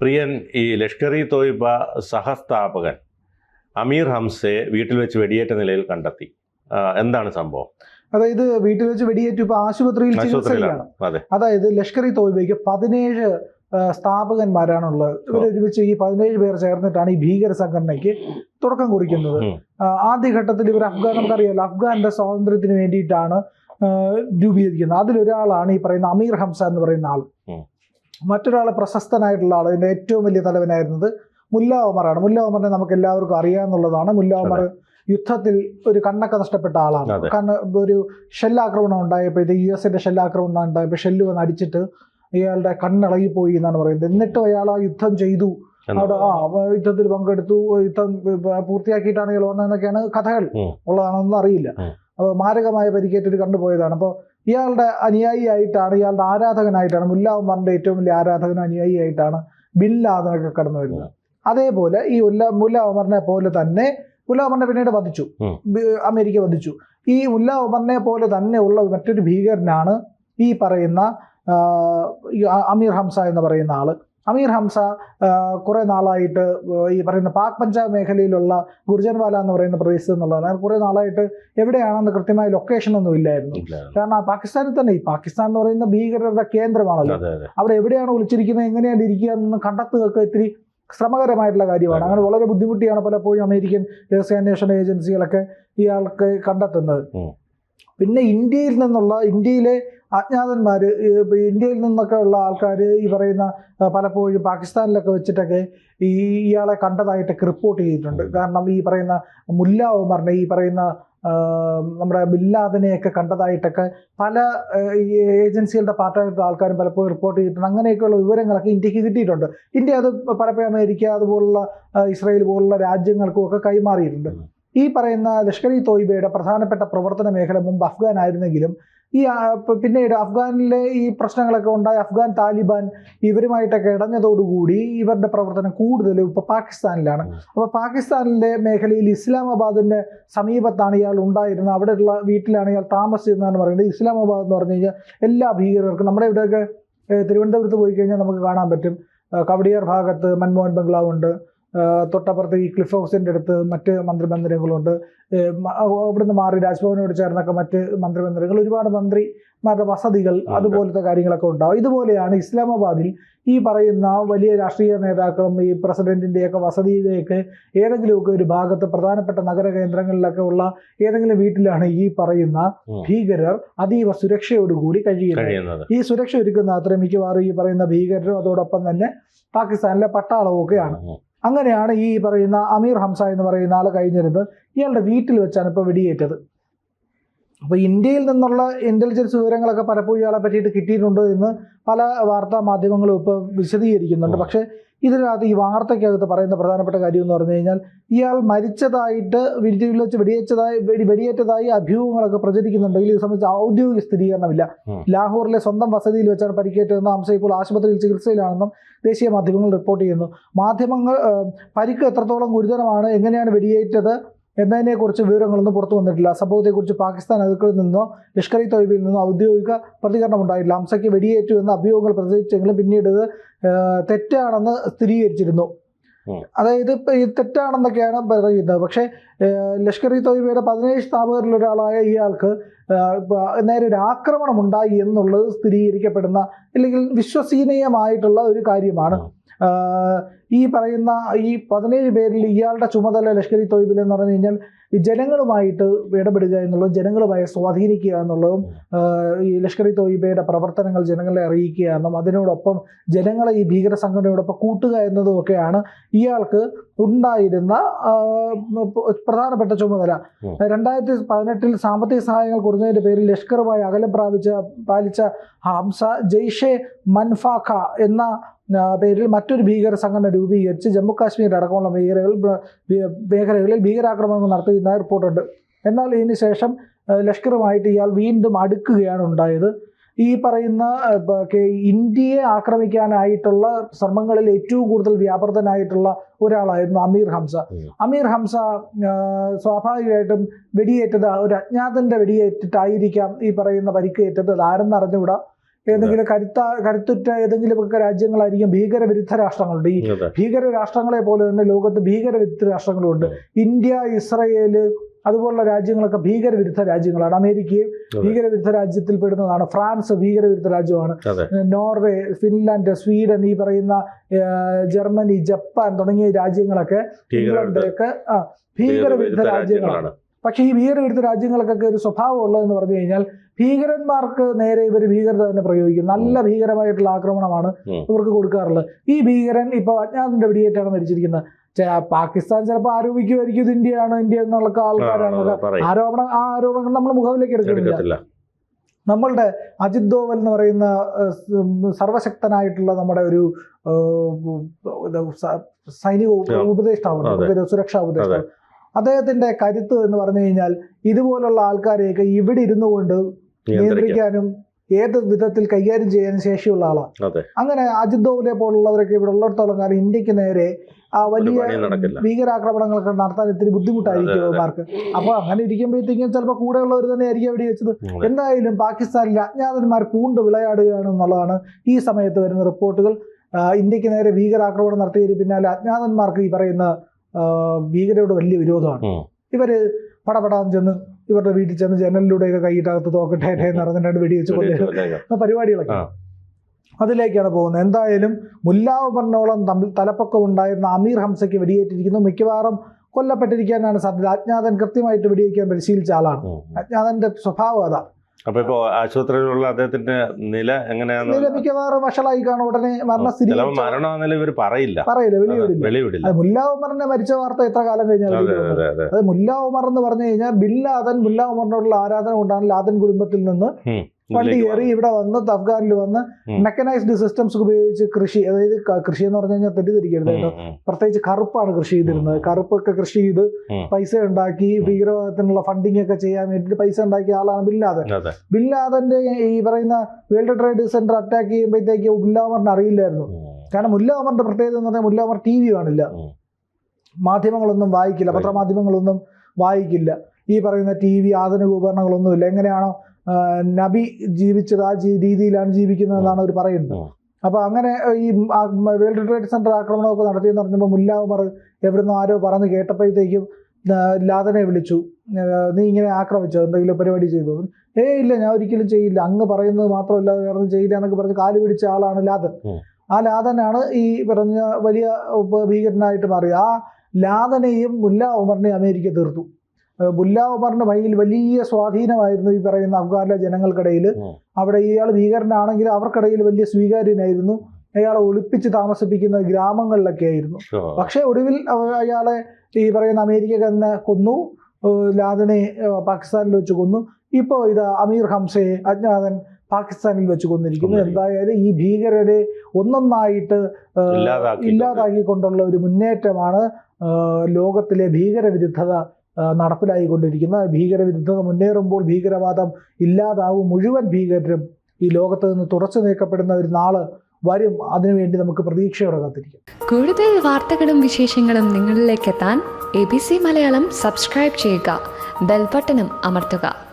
പ്രിയൻ ഈ ലഷ്കർ ഇ തോയ്ബ സഹസ്ഥാപകൻ അമീർ ഹംസയെ വീട്ടിൽ വെച്ച് വെടിയേറ്റ നിലയിൽ കണ്ടെത്തി. എന്താണ് സംഭവം? അതായത് വീട്ടിൽ വെച്ച് വെടിയേറ്റു ഇപ്പൊ ആശുപത്രിയിൽ ചികിത്സയിലാണ്. അതായത് ലഷ്കർ ഇ തോയ്ബയ്ക്ക് പതിനേഴ് സ്ഥാപകന്മാരാണുള്ളത് ഇവരൊരുമിച്ച് ഈ പതിനേഴ് പേർ ചേർന്നിട്ടാണ് ഈ ഭീകര സംഘടനയ്ക്ക് തുടക്കം കുറിക്കുന്നത്. ആദ്യഘട്ടത്തിൽ ഇവർ അഫ്ഗാൻ നമുക്കറിയാമല്ലോ അഫ്ഗാന്റെ സ്വാതന്ത്ര്യത്തിന് വേണ്ടിയിട്ടാണ് രൂപീകരിക്കുന്നത്. അതിലൊരാളാണ് ഈ പറയുന്ന അമീർ ഹംസ എന്ന് പറയുന്ന ആൾ. മറ്റൊരാൾ പ്രശസ്തനായിട്ടുള്ള ആൾ ഇതിന്റെ ഏറ്റവും വലിയ തലവനായിരുന്നത് മുല്ല ഒമറാണ് മുല്ല ഒമറിനെ നമുക്ക് എല്ലാവർക്കും അറിയാമെന്നുള്ളതാണ് മുല്ല ഒമർ യുദ്ധത്തിൽ ഒരു കണ്ണൊക്കെ നഷ്ടപ്പെട്ട ആളാണ്. കണ്ണ് ഒരു ഷെല്ലാക്രമണം ഉണ്ടായപ്പോൾ ഇത് യു എസിന്റെ ഷെല്ലാക്രമണം ഉണ്ടായപ്പോൾ ഷെല്ല് വന്ന് അടിച്ചിട്ട് ഇയാളുടെ കണ്ണിളകിപ്പോയി എന്നാണ് പറയുന്നത്. എന്നിട്ടും അയാൾ ആ യുദ്ധം ചെയ്തു. അവിടെ ആ യുദ്ധത്തിൽ പങ്കെടുത്തു. യുദ്ധം പൂർത്തിയാക്കിയിട്ടാണ് ഇയാൾ വന്നതെന്നൊക്കെയാണ് കഥകൾ. ഉള്ളതാണെന്നൊന്നും അറിയില്ല. അപ്പോൾ മാരകമായ പരിക്കേറ്റൊരു കണ്ടുപോയതാണ് അപ്പോൾ ഇയാളുടെ അനുയായിയായിട്ടാണ് ഇയാളുടെ ആരാധകനായിട്ടാണ് മുല്ല ഏറ്റവും വലിയ ആരാധകനും അനുയായിയായിട്ടാണ് ബിൻ ലാദനൊക്കെ കടന്നു വരുന്നത്. അതേപോലെ ഈ ഉല്ല മുല്ല ഉമറിനെ പോലെ തന്നെ മുല്ല ഉമറിനെ പിന്നീട് വധിച്ചു. അമേരിക്ക വധിച്ചു. ഈ മുല്ല ഉമറിനെ പോലെ തന്നെ ഉള്ള മറ്റൊരു ഭീകരനാണ് ഈ പറയുന്ന അമീർ ഹംസ എന്ന് പറയുന്ന ആൾ. അമീർ ഹംസ കുറേ നാളായിട്ട് ഈ പറയുന്ന പാക് പഞ്ചാബ് മേഖലയിലുള്ള ഗുർജൻവാല എന്ന് പറയുന്ന പ്രദേശത്ത് എന്നുള്ളതാണ് കുറെ നാളായിട്ട് എവിടെയാണെന്ന് കൃത്യമായ ലൊക്കേഷൻ ഒന്നും ഇല്ലായിരുന്നു. കാരണം ആ പാകിസ്ഥാനിൽ തന്നെ ഈ പാകിസ്ഥാൻ എന്ന് പറയുന്ന ഭീകരരുടെ കേന്ദ്രമാണല്ലോ. അവിടെ എവിടെയാണ് ഒളിച്ചിരിക്കുന്നത് എങ്ങനെയാണ് ഇരിക്കുക എന്ന് കണ്ടെത്തുകയൊക്കെ ഇത്തിരി ശ്രമകരമായിട്ടുള്ള കാര്യമാണ്. അങ്ങനെ വളരെ ബുദ്ധിമുട്ടിയാണ് പലപ്പോഴും അമേരിക്കൻ രഹസ്യാന്വേഷണ ഏജൻസികളൊക്കെ ഇയാൾക്ക് കണ്ടെത്തുന്നത്. പിന്നെ ഇന്ത്യയിൽ നിന്നുള്ള ഇന്ത്യയിലെ അജ്ഞാതന്മാർ ഇന്ത്യയിൽ നിന്നൊക്കെ ഉള്ള ആൾക്കാർ ഈ പറയുന്ന പലപ്പോഴും പാകിസ്ഥാനിലൊക്കെ വെച്ചിട്ടൊക്കെ ഈ ഇയാളെ കണ്ടതായിട്ടൊക്കെ റിപ്പോർട്ട് ചെയ്തിട്ടുണ്ട്. കാരണം ഈ പറയുന്ന മുല്ല ഉമറിനെ ഈ പറയുന്ന നമ്മുടെ ബില്ലാദിനെയൊക്കെ കണ്ടതായിട്ടൊക്കെ പല ഈ ഏജൻസികളുടെ പാർട്ടായിട്ടുള്ള ആൾക്കാരും പലപ്പോഴും റിപ്പോർട്ട് ചെയ്തിട്ടുണ്ട്. അങ്ങനെയൊക്കെയുള്ള വിവരങ്ങളൊക്കെ ഇന്ത്യയ്ക്ക് കിട്ടിയിട്ടുണ്ട്. ഇന്ത്യ അത് പലപ്പോഴും അമേരിക്ക അതുപോലുള്ള ഇസ്രായേൽ പോലുള്ള രാജ്യങ്ങൾക്കും ഒക്കെ കൈമാറിയിട്ടുണ്ട്. ഈ പറയുന്ന ലഷ്കർ ഇ തോയ്ബയുടെ പ്രധാനപ്പെട്ട പ്രവർത്തന മേഖല മുമ്പ് അഫ്ഗാൻ ആയിരുന്നെങ്കിലും ഈ പിന്നീട് അഫ്ഗാനിലെ ഈ പ്രശ്നങ്ങളൊക്കെ ഉണ്ടായ അഫ്ഗാൻ താലിബാൻ ഇവരുമായിട്ടൊക്കെ ഇടഞ്ഞതോടുകൂടി ഇവരുടെ പ്രവർത്തനം കൂടുതലും ഇപ്പൊ പാകിസ്ഥാനിലാണ്. അപ്പോൾ അപ്പൊ പാകിസ്ഥാനിലെ മേഖലയിൽ ഇസ്ലാമാബാദിന്റെ സമീപത്താണ് ഇയാൾ ഉണ്ടായിരുന്നത്. അവിടെയുള്ള വീട്ടിലാണ് ഇയാൾ താമസിച്ചിരുന്നതെന്ന് പറയുന്നത്. ഇസ്ലാമാബാദ് എന്ന് പറഞ്ഞു കഴിഞ്ഞാൽ എല്ലാ ഭീകരർക്കും നമ്മുടെ ഇവിടെയൊക്കെ തിരുവനന്തപുരത്ത് പോയി കഴിഞ്ഞാൽ നമുക്ക് കാണാൻ പറ്റും. കവടിയാർ ഭാഗത്ത് മൻമോഹൻ ബംഗ്ലാവ് ഉണ്ട് തൊട്ടപ്പുറത്ത് ഈ ക്ലിഫ് ഹൗസിന്റെ അടുത്ത് മറ്റ് മന്ത്രിമന്ദിരങ്ങളുണ്ട്. ഏഹ്, മ- അവിടുന്ന് മാറി രാജ്ഭവനോട് ചേർന്നൊക്കെ മറ്റ് മന്ത്രിമന്ദിരങ്ങൾ ഒരുപാട് മന്ത്രിമാരുടെ വസതികൾ അതുപോലത്തെ കാര്യങ്ങളൊക്കെ ഉണ്ടാവും. ഇതുപോലെയാണ് ഇസ്ലാമാബാദിൽ ഈ പറയുന്ന വലിയ രാഷ്ട്രീയ നേതാക്കളും ഈ പ്രസിഡന്റിന്റെയൊക്കെ വസതിയിലേക്ക് ഏതെങ്കിലുമൊക്കെ ഒരു ഭാഗത്ത് പ്രധാനപ്പെട്ട നഗര കേന്ദ്രങ്ങളിലൊക്കെ ഉള്ള ഏതെങ്കിലും വീട്ടിലാണ് ഈ പറയുന്ന ഭീകരർ അതീവ സുരക്ഷയോടുകൂടി കഴിയുന്നത്. ഈ സുരക്ഷ ഒരുക്കുന്ന അത്ര മിക്കവാറും ഈ പറയുന്ന ഭീകരരും അതോടൊപ്പം തന്നെ പാകിസ്ഥാനിലെ പട്ടാളവും ഒക്കെയാണ്. അങ്ങനെയാണ് ഈ പറയുന്ന അമീർ ഹംസ എന്ന് പറയുന്ന ആൾ കഴിഞ്ഞിരുന്നത്. ഇയാളുടെ വീട്ടിൽ വെച്ചാണ് ഇപ്പോൾ വെടിയേറ്റത്. അപ്പോൾ ഇന്ത്യയിൽ നിന്നുള്ള ഇന്റലിജൻസ് വിവരങ്ങളൊക്കെ പലപ്പോഴും ഇയാളെ പറ്റിയിട്ട് കിട്ടിയിട്ടുണ്ട് എന്ന് പല വാർത്താ മാധ്യമങ്ങളും ഇപ്പോൾ വിശദീകരിക്കുന്നുണ്ട്. പക്ഷെ ഇതിനകത്ത് ഈ വാർത്തയ്ക്കകത്ത് പറയുന്ന പ്രധാനപ്പെട്ട കാര്യം എന്ന് പറഞ്ഞു കഴിഞ്ഞാൽ ഇയാൾ മരിച്ചതായിട്ട് വീട്ടിൽ വെച്ച് വെടിയേറ്റതായി വെടി വെടിയേറ്റതായി അഭ്യൂഹങ്ങളൊക്കെ പ്രചരിക്കുന്നുണ്ടെങ്കിൽ ഇത് സംബന്ധിച്ച് ഔദ്യോഗിക സ്ഥിരീകരണമില്ല. ലാഹോറിലെ സ്വന്തം വസതിയിൽ വെച്ചാണ് പരിക്കേറ്റതെന്ന് ഹംസ ഇപ്പോൾ ആശുപത്രിയിൽ ചികിത്സയിലാണെന്നും ദേശീയ മാധ്യമങ്ങൾ റിപ്പോർട്ട് ചെയ്യുന്നു. മാധ്യമങ്ങൾ പരിക്ക് എത്രത്തോളം ഗുരുതരമാണ് എങ്ങനെയാണ് വെടിയേറ്റത് എന്നതിനെക്കുറിച്ച് വിവരങ്ങളൊന്നും പുറത്തു വന്നിട്ടില്ല. സംഭവത്തെക്കുറിച്ച് പാകിസ്ഥാൻ അധികൃതരിൽ നിന്നോ ലഷ്കർ ഇ തൊയ്ബിൽ നിന്നോ ഔദ്യോഗിക പ്രതികരണം ഉണ്ടായിട്ടില്ല. ഹംസയ്ക്ക് വെടിയേറ്റു എന്ന അഭിയോഗങ്ങൾ പ്രചരിച്ചെങ്കിലും പിന്നീട് ഇത് തെറ്റാണെന്ന് സ്ഥിരീകരിച്ചിരുന്നു. അതായത് ഈ തെറ്റാണെന്നൊക്കെയാണ് പറയുന്നത്. പക്ഷേ ലഷ്കർ ഇ തൊയ്ബയുടെ പതിനേഴ് സ്ഥാപകരിൽ ഒരാളായ ഇയാൾക്ക് നേരെ ഒരു ആക്രമണം ഉണ്ടായി എന്നുള്ളത് സ്ഥിരീകരിക്കപ്പെടുന്ന അല്ലെങ്കിൽ വിശ്വസനീയമായിട്ടുള്ള ഒരു കാര്യമാണ്. ഈ പറയുന്ന ഈ പതിനേഴ് പേരിൽ ഇയാളുടെ ചുമതല ലഷ്കർ ഇ തൊയ്ബിൽ എന്ന് പറഞ്ഞു കഴിഞ്ഞാൽ ഈ ജനങ്ങളുമായിട്ട് ഇടപെടുക എന്നുള്ളതും ജനങ്ങളുമായി സ്വാധീനിക്കുക എന്നുള്ളതും ഈ ലഷ്കർ ഇ തൊയ്ബയുടെ പ്രവർത്തനങ്ങൾ ജനങ്ങളെ അറിയിക്കുക എന്നും അതിനോടൊപ്പം ജനങ്ങളെ ഈ ഭീകര സംഘടനയോടൊപ്പം കൂട്ടുക എന്നതും ഒക്കെയാണ് ഇയാൾക്ക് ഉണ്ടായിരുന്ന പ്രധാനപ്പെട്ട ചുമതല. രണ്ടായിരത്തി പതിനെട്ടിൽ സാമ്പത്തിക സഹായങ്ങൾ കുറഞ്ഞതിന്റെ പേരിൽ ലഷ്കറുമായി അകലം പ്രാപിച്ച പാലിച്ച ഹംസ ജെയ്ഷെ മൻഫാഖ എന്ന പേരിൽ മറ്റൊരു ഭീകര സംഘടന രൂപീകരിച്ച് ജമ്മു കാശ്മീർ അടക്കമുള്ള ഭീ- മേഖലകളിൽ ഭീകരാക്രമണങ്ങൾ നടത്തിയിരുന്ന റിപ്പോർട്ടുണ്ട്. എന്നാൽ ഇതിന് ശേഷം ലഷ്കറുമായിട്ട് ഇയാൾ വീണ്ടും അടുക്കുകയാണ് ഉണ്ടായത്. ഈ പറയുന്ന ഇന്ത്യയെ ആക്രമിക്കാനായിട്ടുള്ള ശ്രമങ്ങളിൽ ഏറ്റവും കൂടുതൽ വ്യാപൃതനായിട്ടുള്ള ഒരാളായിരുന്നു അമീർ ഹംസ. അമീർ ഹംസ സ്വാഭാവികമായിട്ടും വെടിയേറ്റത് ഒരു അജ്ഞാതന്റെ വെടിയേറ്റിട്ടായിരിക്കാം ഈ പറയുന്ന പരിക്കേറ്റത്. അത് ആരെന്ന് അറിഞ്ഞുകൂടാ ഏതെങ്കിലും കരുത്ത കരുത്തുറ്റ ഏതെങ്കിലും ഒക്കെ രാജ്യങ്ങളായിരിക്കും ഭീകരവിരുദ്ധ രാഷ്ട്രങ്ങളുണ്ട്. ഈ ഭീകര രാഷ്ട്രങ്ങളെ പോലെ തന്നെ ലോകത്ത് ഭീകരവിരുദ്ധ രാഷ്ട്രങ്ങളുണ്ട്. ഇന്ത്യ ഇസ്രയേൽ അതുപോലുള്ള രാജ്യങ്ങളൊക്കെ ഭീകരവിരുദ്ധ രാജ്യങ്ങളാണ്. അമേരിക്കയും. ഭീകരവിരുദ്ധ രാജ്യത്തിൽ പെടുന്നതാണ് ഫ്രാൻസ് ഭീകരവിരുദ്ധ രാജ്യമാണ്. നോർവേ ഫിൻലാൻഡ് സ്വീഡൻ ഈ പറയുന്ന ജർമ്മനി ജപ്പാൻ തുടങ്ങിയ രാജ്യങ്ങളൊക്കെ ഇംഗ്ലണ്ട് ഭീകരവിരുദ്ധ രാജ്യങ്ങളാണ്. പക്ഷേ ഈ ഭീകരവിരുദ്ധ രാജ്യങ്ങൾക്കൊക്കെ ഒരു സ്വഭാവം ഉള്ളതെന്ന് പറഞ്ഞു കഴിഞ്ഞാൽ ഭീകരന്മാർക്ക് നേരെ ഇവർ ഭീകരത തന്നെ പ്രയോഗിക്കും. നല്ല ഭീകരമായിട്ടുള്ള ആക്രമണമാണ്. ഇവർക്ക് കൊടുക്കാറുള്ളത്. ഈ ഭീകരൻ ഇപ്പൊ അജ്ഞാതിന്റെ വെടിയേറ്റാണ് മരിച്ചിരിക്കുന്നത്. പാകിസ്ഥാൻ ചിലപ്പോൾ ആരോപിക്കുമായിരിക്കും ഇത് ഇന്ത്യയാണ് ഇന്ത്യ എന്നുള്ള ആൾക്കാരാണ് ആരോപണം ആ ആരോപണങ്ങൾ നമ്മൾ മുഖവിലേക്ക് എടുക്കുന്നില്ല നമ്മളുടെ അജിത് ദോവൽ എന്ന് പറയുന്ന സർവശക്തനായിട്ടുള്ള നമ്മുടെ ഒരു സൈനിക ഉപദേഷ്ടാവ് ഉപദേഷ്ടാവുണ്ട് സുരക്ഷാ ഉപദേഷ്ടാവ്. അദ്ദേഹത്തിന്റെ കരുത്ത് എന്ന് പറഞ്ഞു കഴിഞ്ഞാൽ ഇതുപോലുള്ള ആൾക്കാരെയൊക്കെ ഇവിടെ ഇരുന്നു കൊണ്ട് നിയന്ത്രിക്കാം. നിയന്ത്രിക്കാനും ഏത് വിധത്തിൽ കൈകാര്യം ചെയ്യാനും ശേഷിയുള്ള ആളാണ് അങ്ങനെ അജിത് ദോവലെ പോലുള്ളവരൊക്കെ ഇവിടെ ഉള്ളിടത്തോളം കാലം ഇന്ത്യയ്ക്ക് നേരെ ആ വലിയ ഭീകരാക്രമണങ്ങളൊക്കെ നടത്താൻ ഇത്തിരി ബുദ്ധിമുട്ടായിരിക്കും അവർക്ക് അതെ. അവന്മാർക്ക്. അപ്പൊ അങ്ങനെ ഇരിക്കുമ്പോഴത്തേക്കും ചിലപ്പോൾ കൂടെയുള്ളവർ തന്നെ ആയിരിക്കും അവിടെ വെച്ചത്. എന്തായാലും പാകിസ്ഥാനിലെ അജ്ഞാതന്മാർ പൂണ്ട് വിളയാടുകയാണ് എന്നുള്ളതാണ് ഈ സമയത്ത് വരുന്ന റിപ്പോർട്ടുകൾ. ഇന്ത്യയ്ക്ക് നേരെ ഭീകരാക്രമണം നടത്തിയതിന് പിന്നാലെ അജ്ഞാതന്മാർക്ക് ഈ പറയുന്ന ഭീകരരോട് വലിയ വിരോധമാണ്. ഇവർ പടപടാന്ന് ചെന്ന് ഇവരുടെ വീട്ടിൽ ചെന്ന് ജനലിലൂടെയൊക്കെ കൈയിട്ടകത്ത് തോക്കട്ടെ എന്ന് പറഞ്ഞിട്ട് വെടിവെച്ച് കൊല്ലുക. പരിപാടികളൊക്കെ. അതിലേക്കാണ് പോകുന്നത്. എന്തായാലും മുല്ലാവ് പറഞ്ഞോളം തമ്മിൽ തലപ്പൊക്കം ഉണ്ടായിരുന്ന അമീർ ഹംസയ്ക്ക് വെടിയേറ്റിരിക്കുന്നു. മിക്കവാറും കൊല്ലപ്പെട്ടിരിക്കാനാണ് സാധ്യത. അജ്ഞാതൻ കൃത്യമായിട്ട് വെടിവെക്കാൻ പരിശീലിച്ച ആളാണ്. അജ്ഞാതന്റെ സ്വഭാവം അതാ. അപ്പൊ ഇപ്പൊ ആശുപത്രിയിലുള്ള അദ്ദേഹത്തിന്റെ നില എങ്ങനെയാണ് നില മിക്കവാറും വഷളായി കാണും. ഉടനെ മരണസ്ഥിതി ചിലപ്പോ ഇവർ പറയില്ല. പറയില്ല വെളിവിടില്ല. വെളിവിടില്ല മുല്ല ഉമറിന്റെ മരിച്ച വാർത്ത എത്ര കാലം കഴിഞ്ഞാൽ അതെ അതെ അതെ. അത് മുല്ല ഉമർ എന്ന് പറഞ്ഞു കഴിഞ്ഞാൽ ബില്ലാദൻ മുല്ലാവുമറിനോടുള്ള മുല്ല ഉമറിനോടുള്ള ആരാധന കൊണ്ടാണ് ലാദൻ കുടുംബത്തിൽ നിന്ന് വണ്ടി ഏറി കയറി ഇവിടെ വന്ന് അഫ്ഗാനിൽ വന്ന്. മെക്കനൈസ്ഡ് സിസ്റ്റംസ് ഉപയോഗിച്ച് കൃഷി അതായത് കൃഷി എന്ന് പറഞ്ഞു കഴിഞ്ഞാൽ തെറ്റിദ്ധരിക്കരുത് കേട്ടോ. പ്രത്യേകിച്ച് കറുപ്പാണ് കൃഷി ചെയ്തിരുന്നത്. കറുപ്പൊക്കെ കൃഷി ചെയ്ത് പൈസ ഉണ്ടാക്കി ഭീകരവാദത്തിനുള്ള ഫണ്ടിങ് ഒക്കെ ചെയ്യാൻ വേണ്ടിയിട്ട് പൈസ ഉണ്ടാക്കിയ ആളാണ് ബില്ലാദൻ ലാദൻ അതെ. ബിൻ ലാദന്റെ ഈ പറയുന്ന വേൾഡ് ട്രേഡ് സെന്റർ അറ്റാക്ക് ചെയ്യുമ്പോഴത്തേക്ക് മുല്ലാമറിന് അറിയില്ലായിരുന്നു. കാരണം മുല്ലാമറിന്റെ പ്രത്യേകത എന്ന് പറഞ്ഞാൽ മുല്ലാമർ ടി വി കാണില്ല. മാധ്യമങ്ങളൊന്നും വായിക്കില്ല. പത്രമാധ്യമങ്ങളൊന്നും വായിക്കില്ല. ഈ പറയുന്ന ടി വി ആധുനിക ഉപകരണങ്ങളൊന്നുമില്ല. എങ്ങനെയാണോ നബി ജീവിച്ചത് ആ രീതിയിലാണ് ജീവിക്കുന്നതെന്നാണ് അവർ പറയുന്നത്. അപ്പോൾ അപ്പൊ അങ്ങനെ ഈ വേൾഡ് ട്രേഡ് സെന്റർ ആക്രമണമൊക്കെ നടത്തിയെന്ന് പറഞ്ഞപ്പോൾ മുല്ല ഉമർ എവിടുന്ന് ആരോ പറഞ്ഞ് കേട്ടപ്പോഴത്തേക്കും ലാതനെ ലാദനെ വിളിച്ചു. നീ ഇങ്ങനെ ആക്രമിച്ചോ? എന്തെങ്കിലും പരിപാടി ചെയ്തു? ഏ ഇല്ല ഞാൻ ഒരിക്കലും ചെയ്യില്ല. അങ്ങ് പറയുന്നത് മാത്രമല്ല വേറെ ചെയ്യില്ല എന്നൊക്കെ പറഞ്ഞ് കാൽ പിടിച്ച ആളാണ് ലാദൻ. ആ. ലാദനാണ് ഈ പറഞ്ഞ വലിയ ഭീകരനായിട്ട് മാറിയത്. ആ ലാദനെയും മുല്ല ഉമറിനെയും അമേരിക്ക തീർത്തു ഏഹ് ഒമറിന്റെ കയ്യിൽ വലിയ സ്വാധീനമായിരുന്നു ഈ പറയുന്ന അഫ്ഗാനിലെ ജനങ്ങൾക്കിടയിൽ. അവിടെ ഇയാൾ ഭീകരനാണെങ്കിൽ അവർക്കിടയിൽ വലിയ സ്വീകാര്യനായിരുന്നു. അയാളെ ഒളിപ്പിച്ച് താമസിപ്പിക്കുന്ന ഗ്രാമങ്ങളിലൊക്കെ ആയിരുന്നു. പക്ഷെ ഒടുവിൽ അയാളെ ഈ പറയുന്ന അമേരിക്ക തന്നെ കൊന്നു. ലാദനെ പാകിസ്ഥാനിൽ വെച്ച് കൊന്നു. ഇപ്പോൾ ഇത് അമീർ ഹംസയെ അജ്ഞാതൻ പാകിസ്ഥാനിൽ വെച്ച് കൊന്നിരിക്കുന്നു. എന്തായാലും ഈ ഭീകരരെ ഒന്നൊന്നായിട്ട് ഇല്ലാതാക്കി ഇല്ലാതാക്കിക്കൊണ്ടുള്ള ഒരു മുന്നേറ്റമാണ് ലോകത്തിലെ ഭീകരവിരുദ്ധത ഏഹ് നടപ്പിലായിക്കൊണ്ടിരിക്കുന്നത് ഭീകരവിരുദ്ധത മുന്നേറുമ്പോൾ ഭീകരവാദം ഇല്ലാതാവും. മുഴുവൻ ഭീകരരും ഈ ലോകത്ത് നിന്ന് തുടച്ചു നീക്കപ്പെടുന്ന ഒരു നാൾ വരും. അതിനുവേണ്ടി നമുക്ക് പ്രതീക്ഷയോടെ കാത്തിരിക്കാം. കൂടുതൽ വാർത്തകളും വിശേഷങ്ങളും നിങ്ങളിലേക്ക് എത്താൻ A B C Malayalam subscribe ചെയ്യുക. ബെൽബട്ടനും അമർത്തുക.